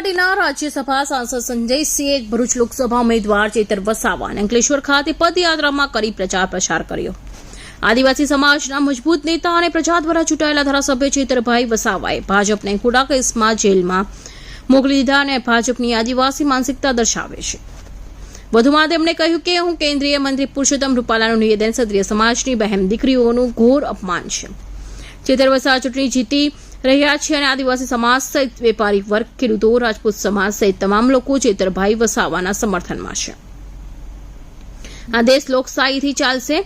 પાર્ટીના રાજ્યસભા સાંસદ સંજયસિંહે ભરૂચ લોકસભા ઉમેદવાર ચેતર વસાવા અંકલેશ્વર ખાતે પદયાત્રામાં કરી પ્રચાર પ્રસાર કર્યો. આદિવાસી સમાજના મજબૂત નેતા અને પ્રજા દ્વારા ચૂંટાયેલા ધારાસભ્ય ચેતરભાઈ વસાવાએ ભાજપને ખોટા કેસમાં જેલમાં મોકલી દીધા અને ભાજપની આદિવાસી માનસિકતા દર્શાવે છે. વધુમાં તેમણે કહ્યું કે હું કેન્દ્રીય મંત્રી પુરુષોત્તમ રૂપાલાનું નિવેદન ક્ષત્રિય સમાજની બહેન દીકરીઓનું ઘોર અપમાન છે. ચેતર વસાવા ચૂંટણી જીતી રહ્યા છે અને આદિવાસી સમાજ સહિત વેપારી વર્ગ ખેડૂતો રાજપૂત સમાજ સહિત તમામ લોકો ચેતરભાઈ વસાવાના સમર્થનમાં છે આ દેશ લોકશાહીથી ચાલશે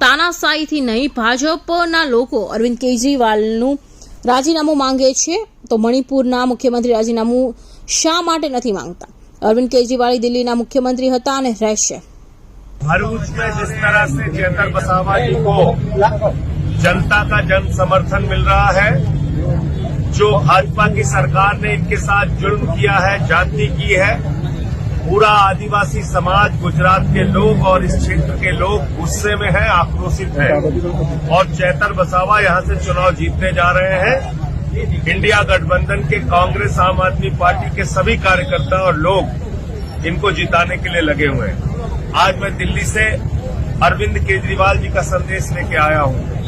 તાનાશાહીથી નહીં ભાજપના લોકો અરવિંદ કેજરીવાલનું રાજીનામું માંગે છે તો મણિપુરના મુખ્યમંત્રી રાજીનામું શા માટે નથી માંગતા અરવિંદ કેજરીવાલ દિલ્હીના મુખ્યમંત્રી હતા અને રહેશે भरूच में जिस तरह से चेतन बसावा जी को जनता का जन समर्थन मिल रहा है जो भाजपा की सरकार ने इनके साथ जुल्म किया है, जाति की है, पूरा आदिवासी समाज गुजरात के लोग और इस क्षेत्र के लोग गुस्से में है, आक्रोशित है। और चैतर बसावा यहाँ से चुनाव जीतने जा रहे हैं। इंडिया गठबंधन के कांग्रेस, आम आदमी पार्टी के सभी कार्यकर्ता और लोग इनको जिताने के लिए लगे हुए हैं। आज मैं दिल्ली से अरविंद केजरीवाल जी का संदेश लेके आया हूँ।